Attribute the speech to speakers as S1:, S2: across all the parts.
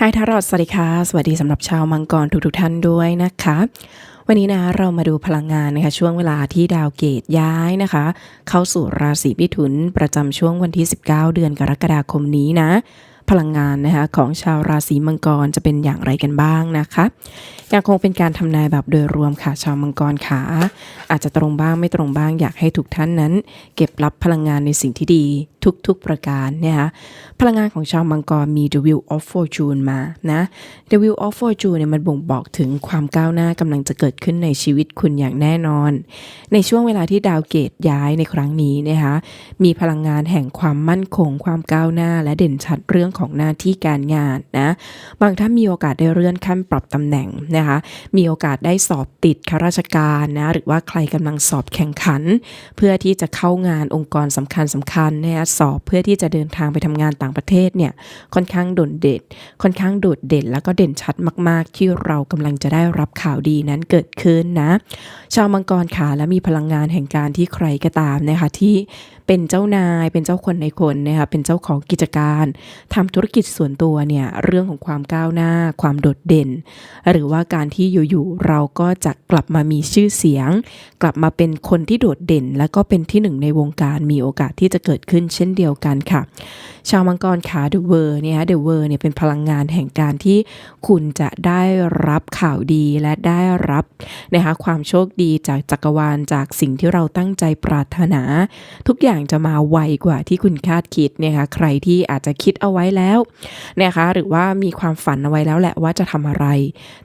S1: ไฮทารอดสวัสดีค่ะ สวัสดีสำหรับชาวมังกรทุกๆท่านด้วยนะคะ วันนี้นะเรามาดูพลังงานนะคะ ช่วงเวลาที่ดาวเกตย้ายนะคะ เข้าสู่ราศีมิถุนประจำช่วงวันที่ 19 เดือนกรกฎาคมนี้นะ พลังงานนะคะของชาวราศีมังกรจะเป็นอย่างไรกันบ้างนะคะยังคงเป็นการทำนายแบบโดยรวมค่ะชาวมังกรขาอาจจะตรงบ้างไม่ตรงบ้างอยากให้ทุกท่านนั้น เก็บรับพลังงานในสิ่งที่ดี ทุกๆประการนะคะพลังงานของชาวมังกรมี The Wheel of Fortune มานะ The Wheel of Fortune เนี่ยมันบ่งบอกถึงความก้าวหน้ากำลังจะเกิดขึ้นในชีวิตคุณอย่างแน่นอน ในช่วงเวลาที่ดาวเกตย้ายในครั้งนี้นะคะมีพลังงานแห่งความมั่นคง ความก้าวหน้า และเด่นชัดเรื่องของหน้าที่การงานนะบางท่านมีโอกาสได้เลื่อนขั้นปรับตำแหน่งนะคะมีโอกาสได้สอบติดข้าราชการนะหรือว่าใครกำลังสอบแข่งขัน เพื่อที่จะเข้างานองค์กรสำคัญสำคัญนะคะสอบเพื่อที่จะเดินทางไปทำงานต่างประเทศเนี่ยค่อนข้างโดดเด่นค่อนข้างโดดเด่น แล้วก็เด่นชัดมาก ๆ ที่เรากำลังจะได้รับข่าวดีนั้นเกิดขึ้นนะ ชาวมังกรขาและมีพลังงานแห่งการที่ใครก็ตามนะคะที่เป็นเจ้านายเป็นเจ้าคนในคนนะคะเป็นเจ้าของกิจการทำธุรกิจส่วนตัวเนี่ยเรื่องของความก้าวหน้า ความโดดเด่น หรือว่าการที่อยู่ๆเราก็จะกลับมามีชื่อเสียง กลับมาเป็นคนที่โดดเด่น และก็เป็นที่หนึ่งในวงการมีโอกาสที่จะเกิดขึ้นช่นเดียวกันค่ะ ชาวมังกรขาเดอะเวอร์เนี่ยเดอะเวอร์เนี่ยเป็นพลังงานแห่งการที่คุณจะได้รับข่าวดีและได้รับนะคะความโชคดีจากจักรวาลจากสิ่งที่เราตั้งใจปรารถนา ทุกอย่างจะมาไวกว่าที่คุณคาดคิดนะคะใครที่อาจจะคิดเอาไว้แล้วนะคะหรือว่ามีความฝันเอาไว้แล้วแหละว่าจะทำอะไร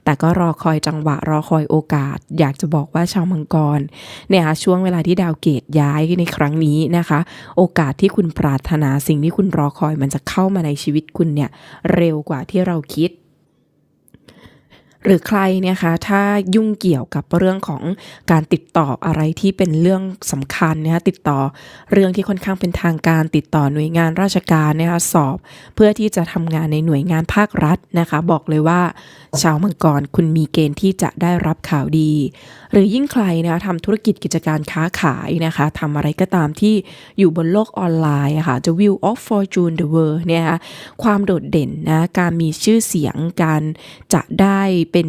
S1: แต่ก็รอคอยจังหวะรอคอยโอกาส อยากจะบอกว่าชาวมังกรเนี่ยค่ะช่วงเวลาที่ดาวเกตย้ายในครั้งนี้นะคะ โอกาสที่คุณปรารถนาสิ่งที่คุณรอคอยมันจะเข้ามาในชีวิตคุณเนี่ยเร็วกว่าที่เราคิด หรือใครเนี่ยคะถ้ายุ่งเกี่ยวกับเรื่องของการติดต่ออะไรที่เป็นเรื่องสำคัญนะคะติดต่อเรื่องที่ค่อนข้างเป็นทางการติดต่อหน่วยงานราชการนะคะสอบ เพื่อที่จะทำงานในหน่วยงานภาครัฐนะคะ บอกเลยว่า ชาวมังกรคุณมีเกณฑ์ที่จะได้รับข่าวดี หรือยิ่งใครนะคะทำธุรกิจกิจการค้าขายนะคะทำอะไรก็ตามที่อยู่บนโลกออนไลน์ะค่ะจะ View of Fortune the World เนี่ยคะความโดดเด่นนะการมีชื่อเสียงการจะได้เป็น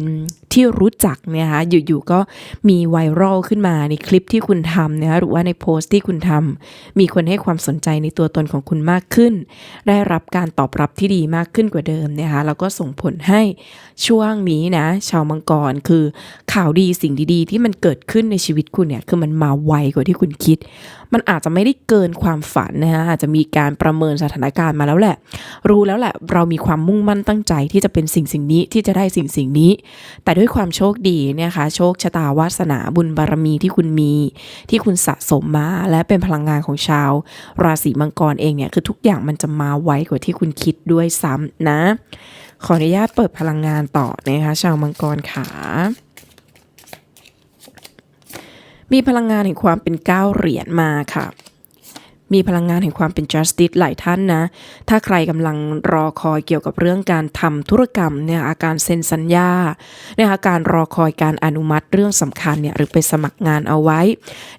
S1: ที่รู้จักเนี่ยนะคะอยู่ๆก็มีไวรัลขึ้นมาในคลิปที่คุณทำนะคะหรือว่าในโพสต์ที่คุณทำมีคนให้ความสนใจในตัวตนของคุณมากขึ้น ได้รับการตอบรับที่ดีมากขึ้นกว่าเดิมนะคะแล้วก็ส่งผลให้ช่วงนี้นะชาวมังกรคือข่าวดีสิ่งดีๆ ที่มันเกิดขึ้นในชีวิตคุณเนี่ยคือมันมาไวกว่าที่คุณคิดมันอาจจะไม่ได้เกินความฝันนะคะอาจจะมีการประเมินสถานการณ์มาแล้วแหละ รู้แล้วแหละเรามีความมุ่งมั่นตั้งใจที่จะเป็นสิ่งสิ่งนี้ที่จะได้สิ่งสิ่งนี้ แต่ด้วยความโชคดีเนี่ยค่ะโชคชะตาวาสนาบุญบารมีที่คุณมี ที่คุณสะสมมาและเป็นพลังงานของชาว ราศีมังกรเองเนี่ยคือทุกอย่างมันจะมาไวกว่าที่คุณคิดด้วยซ้ำนะ ขออนุญาตเปิดพลังงานต่อนะคะชาวมังกรขา มีพลังงานแห่งความเป็นก้าวเหรียญมาค่ะ มีพลังงานแห่งความเป็น justice หลายท่านนะ ถ้าใครกำลังรอคอยเกี่ยวกับเรื่องการทำธุรกรรมเนี่ยอาการเซ็นสัญญาเนะคะการรอคอยการอนุมัติเรื่องสำคัญเนี่ยหรือไปสมัครงานเอาไว้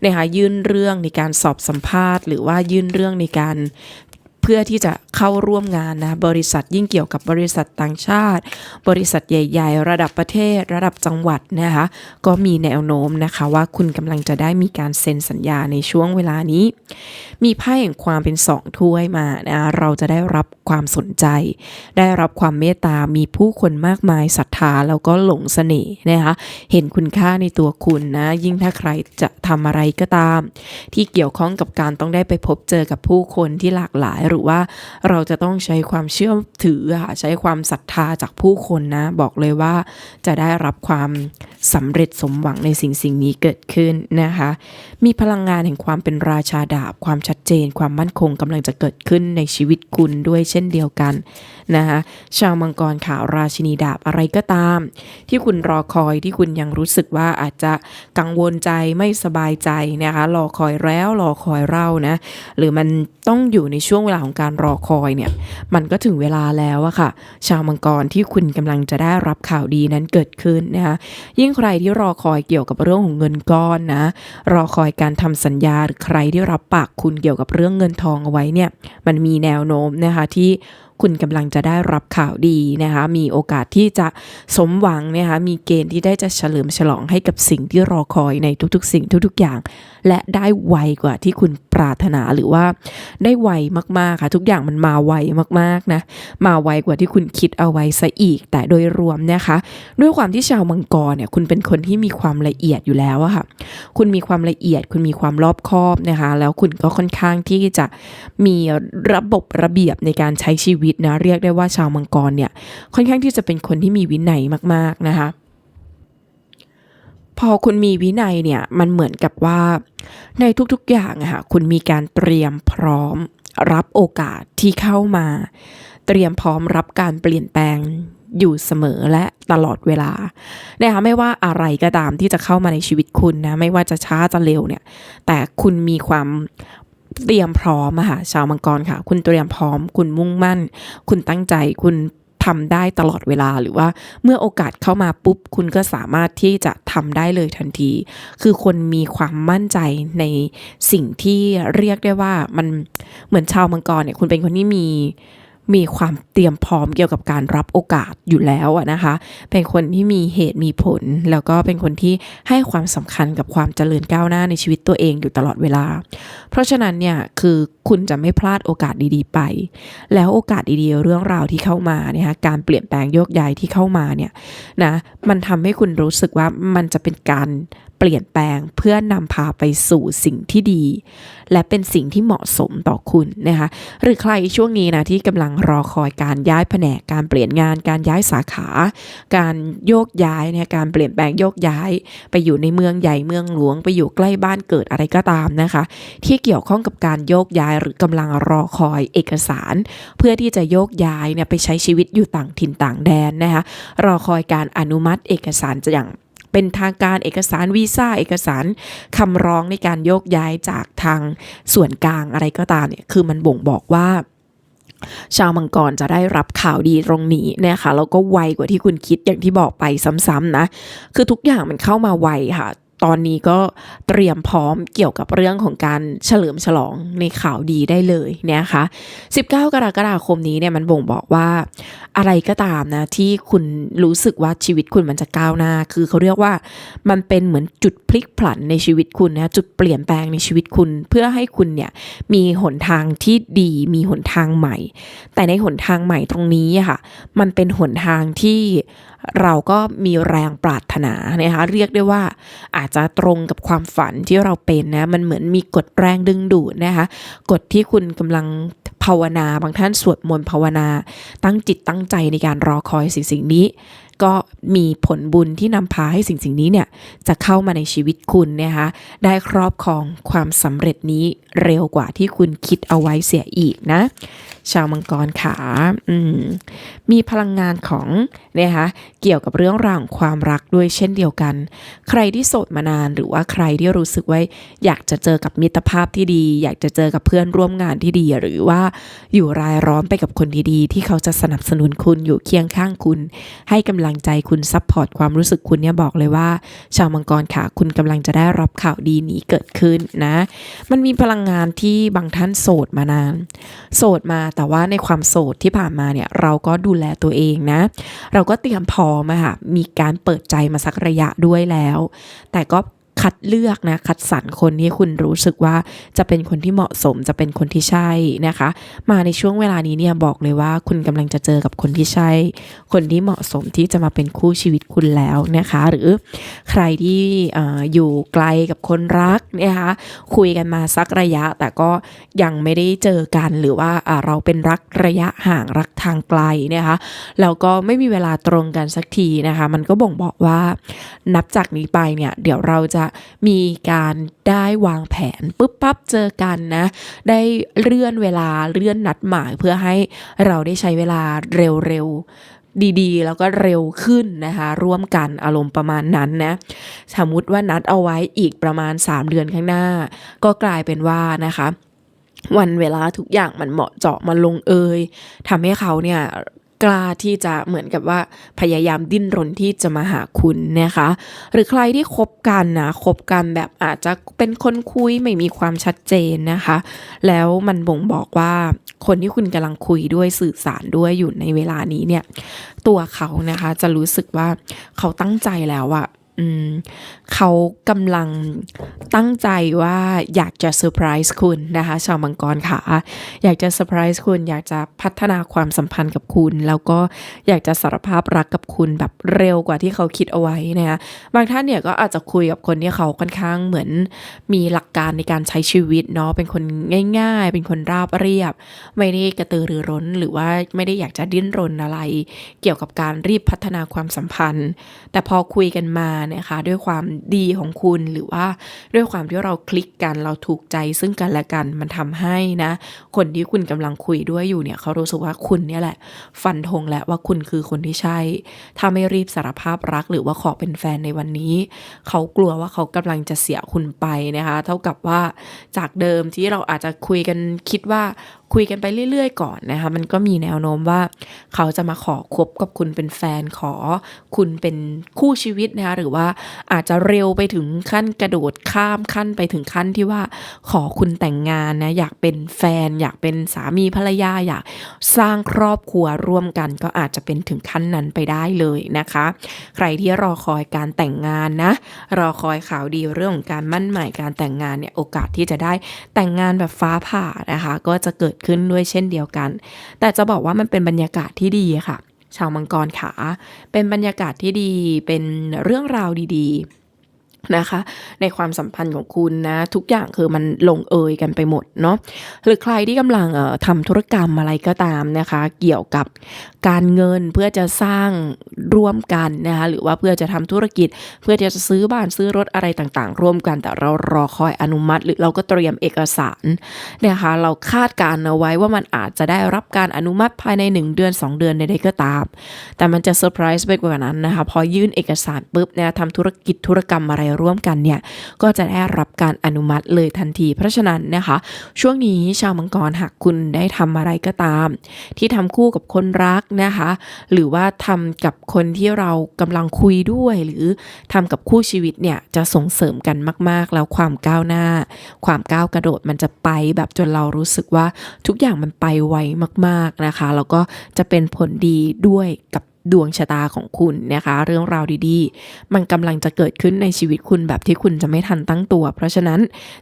S1: เนะคะยื่นเรื่องในการสอบสัมภาษณ์ หรือว่ายื่นเรื่องในการ พื่อที่จะเข้าร่วมงานนะบริษัทยิ่งเกี่ยวกับบริษัทต่างชาติ บริษัทใหญ่ ๆ ระดับประเทศ ระดับจังหวัดนะคะก็มีแนวโน้มนะคะว่าคุณกำลังจะได้มีการเซ็นสัญญาในช่วงเวลานี้ มีไพ่แห่งความเป็นสองถ้วยมานะเราจะได้รับความสนใจ ได้รับความเมตตามีผู้คนมากมายศรัทธาแล้วก็หลงเสน่ห์นะคะเห็นคุณค่าในตัวคุณนะยิ่งถ้าใครจะทำอะไรก็ตาม ที่เกี่ยวข้องกับการต้องได้ไปพบเจอกับผู้คนที่หลากหลายหรือว่าเราจะต้องใช้ความเชื่อถือค่ะใช้ความศรัทธาจากผู้คนนะ บอกเลยว่าจะได้รับความสำเร็จสมหวังในสิ่งสิ่งนี้เกิดขึ้นนะคะ มีพลังงานแห่งความเป็นราชาดาบ ความชัดเจน ความมั่นคงกำลังจะเกิดขึ้นในชีวิตคุณด้วยเช่นเดียวกันนะคะชาวมังกรขาวราชินีดาบอะไรก็ตาม ที่คุณรอคอยที่คุณยังรู้สึกว่าอาจจะกังวลใจไม่สบายใจนะคะรอคอยแล้วรอคอยเล่านะหรือมันต้องอยู่ในช่วงเวลาของการรอคอยเนี่ยมันก็ถึงเวลาแล้วอะค่ะ ชาวมังกรที่คุณกำลังจะได้รับข่าวดีนั้นเกิดขึ้นนะคะยิ่งใครที่รอคอยเกี่ยวกับเรื่องของเงินก้อนนะ รอคอยการทำสัญญาหรือใครที่รับปากคุณเกี่ยวกับเรื่องเงินทองเอาไว้เนี่ยมันมีแนวโน้มนะคะที่ คุณกำลังจะได้รับข่าวดีนะคะมีโอกาสที่จะสมหวังนะคะมีเกณฑ์ที่ได้จะเฉลิมฉลองให้กับสิ่งที่รอคอยในทุกๆ สิ่งทุกๆอย่าง และได้ไวกว่าที่คุณปรารถนาหรือว่าได้ไวมากๆค่ะทุกอย่างมันมาไวมากๆนะมาไวกว่าที่คุณคิดเอาไว้ซะอีก แต่โดยรวมนะคะด้วยความที่ชาวมังกรเนี่ยคุณเป็นคนที่มีความละเอียดอยู่แล้วอะค่ะคุณมีความละเอียด คุณมีความรอบคอบนะคะแล้วคุณก็ค่อนข้างที่จะมีระบบระเบียบในการใช้ชีวิตวิตนะเรียกได้ว่าชาวมังกรเนี่ยค่อนข้างที่จะเป็นคนที่มีวินัยมาก ๆนะคะพอคุณมีวินัยเนี่ยมันเหมือนกับว่าในทุกๆอย่างอะค่ะคุณมีการเตรียมพร้อมรับโอกาสที่เข้ามา เตรียมพร้อมรับการเปลี่ยนแปลงอยู่เสมอและตลอดเวลานะคะไม่ว่าอะไรก็ตามที่จะเข้ามาในชีวิตคุณนะไม่ว่าจะช้าจะเร็วเนี่ยแต่คุณมีความ เตรียมพร้อมอะค่ะชาวมังกรค่ะ คุณเตรียมพร้อม คุณมุ่งมั่น คุณตั้งใจคุณทำได้ตลอดเวลาหรือว่าเมื่อโอกาสเข้ามาปุ๊บ คุณก็สามารถที่จะทำได้เลยทันที คือคนมีความมั่นใจในสิ่งที่เรียกได้ว่ามันเหมือนชาวมังกรเนี่ยคุณเป็นคนที่มี มีความเตรียมพร้อมเกี่ยวกับการรับโอกาสอยู่แล้วนะคะ เป็นคนที่มีเหตุมีผล แล้วก็เป็นคนที่ให้ความสำคัญกับความเจริญก้าวหน้าในชีวิตตัวเองอยู่ตลอดเวลา เพราะฉะนั้นเนี่ยคือคุณจะไม่พลาดโอกาสดีๆไป แล้วโอกาสดีๆ เรื่องราวที่เข้ามาเนี่ยคะการเปลี่ยนแปลงโยกย้ายที่เข้ามาเนี่ยนะมันทำให้คุณรู้สึกว่ามันจะเป็นการ เปลี่ยนแปลงเพื่อนำพาไปสู่สิ่งที่ดี และเป็นสิ่งที่เหมาะสมต่อคุณนะคะหรือใครช่วงนี้นะที่กำลังรอคอยการย้ายแผนกการเปลี่ยนงาน การย้ายสาขา การโยกย้ายเนี่ยการเปลี่ยนแปลงโยกย้าย ไปอยู่ในเมืองใหญ่เมืองหลวง ไปอยู่ใกล้บ้านเกิดอะไรก็ตามนะคะ ที่เกี่ยวข้องกับการโยกย้ายหรือกำลังรอคอยเอกสาร เพื่อที่จะโยกย้ายเนี่ยไปใช้ชีวิตอยู่ต่างถิ่นต่างแดนนะคะรอคอยการอนุมัติเอกสารอย่าง เป็นทางการเอกสารวีซ่าเอกสารคำร้องในการโยกย้ายจากทางส่วนกลางอะไรก็ตามเนี่ยคือมันบ่งบอกว่าชาวมังกรจะได้รับข่าวดีตรงนี้นะคะแล้วก็ไวกว่าที่คุณคิดอย่างที่บอกไปซ้ำๆนะ คือทุกอย่างมันเข้ามาไวค่ะ ตอนนี้ก็เตรียมพร้อมเกี่ยวกับเรื่องของการเฉลิมฉลองในข่าวดีได้เลยนะคะ 19 กรกฎาคมนี้เนี่ยมันบ่งบอกว่าอะไรก็ตามนะที่คุณรู้สึกว่าชีวิตคุณมันจะก้าวหน้า คือเขาเรียกว่ามันเป็นเหมือนจุดพลิกผันในชีวิตคุณนะจุดเปลี่ยนแปลงในชีวิตคุณ เพื่อให้คุณเนี่ยมีหนทางที่ดีมีหนทางใหม่ แต่ในหนทางใหม่ตรงนี้ค่ะมันเป็นหนทางที่เราก็มีแรงปรารถนานะคะเรียกได้ว่าอาจจะตรงกับความฝันที่เราเป็นนะ มันเหมือนมีกฎแรงดึงดูดนะคะ กฎที่คุณกำลังภาวนา บางท่านสวดมนต์ภาวนา ตั้งจิตตั้งใจในการรอคอยสิ่งสิ่งนี้ ก็มีผลบุญที่นำพาให้สิ่งสิ่งนี้เนี่ยจะเข้ามาในชีวิตคุณนะคะได้ครอบครองความสำเร็จนี้เร็วกว่าที่คุณคิดเอาไว้เสียอีกนะ ชาวมังกรขามมีพลังงานของนะคะเกี่ยวกับเรื่องราวของความรักด้วยเช่นเดียวกัน ใครที่โสดมานานหรือว่าใครที่รู้สึกว่าอยากจะเจอกับมิตรภาพที่ดี อยากจะเจอกับเพื่อนร่วมงานที่ดี หรือว่าอยู่รายล้อมไปกับคนดีๆ ที่เขาจะสนับสนุนคุณอยู่เคียงข้างคุณ ให้กำลังใจคุณซัพพอร์ตความรู้สึกคุณเนี่ยบอกเลยว่า ชาวมังกรค่ะ คุณกำลังจะได้รับข่าวดีนี้เกิดขึ้นนะ มันมีพลังงานที่บางท่านโสดมานาน โสดมาแต่ว่าในความโสดที่ผ่านมาเนี่ยเราก็ดูแลตัวเองนะ เราก็เตรียมพร้อมอะค่ะมีการเปิดใจมาสักระยะด้วยแล้ว แต่ก็ คัดเลือกนะคัดสรรคนที่คุณรู้สึกว่าจะเป็นคนที่เหมาะสมจะเป็นคนที่ใช่นะคะ มาในช่วงเวลานี้เนี่ยบอกเลยว่าคุณกำลังจะเจอกับคนที่ใช่ คนที่เหมาะสมที่จะมาเป็นคู่ชีวิตคุณแล้วนะคะ หรือใครที่ออยู่ไกลกับคนรักนะคะคุยกันมาสักระยะแต่ก็ยังไม่ได้เจอกันหรือว่าเราเป็นรักระยะห่างรักทางไกลนะคะแล้วก็ไม่มีเวลาตรงกันสักทีนะคะ มันก็บ่งบอกว่านับจากนี้ไปเนี่ยเดี๋ยวเราจะมีการได้วางแผนปุ๊บปั๊บเจอกันนะ ได้เลื่อนเวลาเลื่อนนัดหมายเพื่อให้เราได้ใช้เวลาเร็วๆดีๆ แล้วก็เร็วขึ้นนะคะ ร่วมกันอารมณ์ประมาณนั้นนะ สมมติว่านัดเอาไว้อีกประมาณ 3 เดือนข้างหน้า ก็กลายเป็นว่านะคะ วันเวลาทุกอย่างมันเหมาะเจาะมันลงเอยทำให้เขาเนี่ย กล้าที่จะเหมือนกับว่าพยายามดิ้นรนที่จะมาหาคุณนะคะ หรือใครที่คบกันนะคบกันแบบอาจจะเป็นคนคุยไม่มีความชัดเจนนะคะ แล้วมันบ่งบอกว่าคนที่คุณกำลังคุยด้วยสื่อสารด้วยอยู่ในเวลานี้เนี่ย ตัวเขานะคะจะรู้สึกว่าเขาตั้งใจแล้วอะ เขากำลังตั้งใจว่าอยากจะเซอร์ไพรส์คุณนะคะ ชาวมังกรค่ะ อยากจะเซอร์ไพรส์คุณอยากจะพัฒนาความสัมพันธ์กับคุณ แล้วก็อยากจะสารภาพรักกับคุณแบบเร็วกว่าที่เขาคิดเอาไว้นะคะบางท่านเนี่ยก็อาจจะคุยกับคนที่เขาค่อนข้างเหมือนมีหลักการในการใช้ชีวิตเนาะเป็นคนง่าย ๆ เป็นคนราบเรียบ ไม่ได้กระตือรือร้น หรือว่าไม่ได้อยากจะดิ้นรนอะไร เกี่ยวกับการรีบพัฒนาความสัมพันธ์ แต่พอคุยกันมานี่ยค่ะด้วยความดีของคุณหรือว่าด้วยความที่เราคลิกกันเราถูกใจซึ่งกันและกันมันทำให้นะ คนที่คุณกำลังคุยด้วยอยู่เนี่ยเขารู้สึกว่าคุณเนี่ยแหละ ฟันธงแล้วว่าคุณคือคนที่ใช่ ถ้าไม่รีบสารภาพรักหรือว่าขอเป็นแฟนในวันนี้ เขากลัวว่าเขากำลังจะเสียคุณไปนะคะ เท่ากับว่าจากเดิมที่เราอาจจะคุยกันคิดว่าคุยกันไปเรื่อยๆ ก่อนนะคะ มันก็มีแนวโน้มว่า เขาจะมาขอคบกับคุณเป็นแฟนขอคุณเป็นคู่ชีวิตนะคะหรือว่าอาจจะเร็วไปถึงขั้นกระโดดข้ามขั้นไปถึงขั้นที่ว่าขอคุณแต่งงานนะอยากเป็นแฟน อยากเป็นสามีภรรยาอยากสร้างครอบครัวร่วมกันก็อาจจะเป็นถึงขั้นนั้นไปได้เลยนะคะ ใครที่รอคอยการแต่งงานนะ รอคอยข่าวดีเรื่องของการมั่นหมายการแต่งงานเนี่ยโอกาสที่จะได้แต่งงานแบบฟ้าผ่านะคะ ก็จะเกิดขึ้นด้วยเช่นเดียวกัน แต่จะบอกว่ามันเป็นบรรยากาศที่ดีค่ะ ชาวมังกรขา เป็นบรรยากาศที่ดี เป็นเรื่องราวดีๆ นะคะ ในความสัมพันธ์ของคุณนะทุกอย่างคือมันลงเอยกันไปหมดเนาะหรือใครที่กำลังเอ่อทำธุรกรรมอะไรก็ตามนะคะ เกี่ยวกับการเงินเพื่อจะสร้างร่วมกันนะคะหรือว่าเพื่อจะทำธุรกิจ เพื่อจะซื้อบ้านซื้อรถอะไรต่างๆ ร่วมกัน แต่เรารอคอยอนุมัติ หรือเราก็เตรียมเอกสารนะคะเราคาดการณ์เอาไว้ว่ามันอาจจะได้รับการอนุมัติภายใน 1 เดือน 2 เดือนใดๆก็ตาม แต่มันจะเซอร์ไพรส์ไปกว่านั้นนะคะพอยื่นเอกสารปุ๊บเนี่ยทำธุรกิจธุรกรรมอะไรร่วมกันเนี่ยก็จะได้รับการอนุมัติเลยทันที เพราะฉะนั้นนะคะ ช่วงนี้ชาวมังกรหากคุณได้ทำอะไรก็ตาม ที่ทำคู่กับคนรักนะคะ หรือว่าทำกับคนที่เรากำลังคุยด้วย หรือทำกับคู่ชีวิตเนี่ยจะส่งเสริมกันมาก ๆ แล้วความก้าวหน้า ความก้าวกระโดดมันจะไปแบบจนเรารู้สึกว่าทุกอย่างมันไปไวมาก ๆนะคะแล้วก็จะเป็นผลดีด้วยกับ ดวงชะตาของคุณนะคะ เรื่องราวดีๆ มันกำลังจะเกิดขึ้นในชีวิตคุณแบบที่คุณจะไม่ทันตั้งตัว เพราะฉะนั้น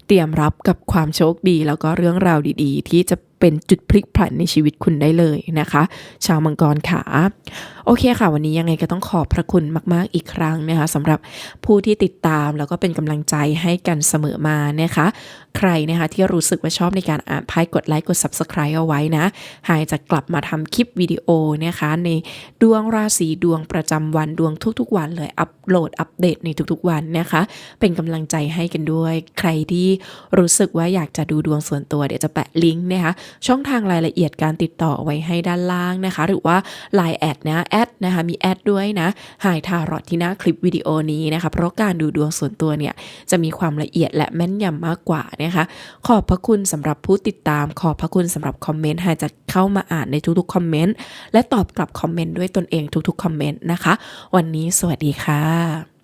S1: เตรียมรับกับความโชคดีแล้วก็เรื่องราวดีๆ ที่จะ เป็นจุดพลิกผันในชีวิตคุณได้เลยนะคะ ชาวมังกรขาโอเคค่ะ วันนี้ยังไงก็ต้องขอบพระคุณมากๆอีกครั้งนะคะสำหรับผู้ที่ติดตามแล้วก็เป็นกำลังใจให้กันเสมอมานะคะ ใครนะคะที่รู้สึกว่าชอบในการอ่านไพ่กดไลค์กด Subscribe เอาไว้นะหายจะกลับมาทำคลิปวิดีโอนะคะ ในดวงราศีดวงประจำวันดวงทุกๆวันเลยอัปโหลดอัปเดตในทุกๆวันนะคะ เป็นกำลังใจให้กันด้วย ใครที่รู้สึกว่าอยากจะดูดวงส่วนตัวเดี๋ยวจะแปะลิงก์นะคะช่องทางรายละเอียดการติดต่อไว้ให้ด้านล่างนะคะ หรือว่า Line แอดนะแอดนะคะมีแอดด้วยนะหายทารอดที่หน้าคลิปวิดีโอนี้นะคะ เพราะการดูดวงส่วนตัวเนี่ย จะมีความละเอียดและแม่นยำมากกว่านะคะ ขอบพระคุณสำหรับผู้ติดตาม ขอบพระคุณสำหรับคอมเมนต์หายจะเข้ามาอ่านในทุกๆคอมเมนต์และตอบกลับคอมเมนต์ด้วยตนเองทุกๆคอมเมนต์นะคะ วันนี้สวัสดีค่ะ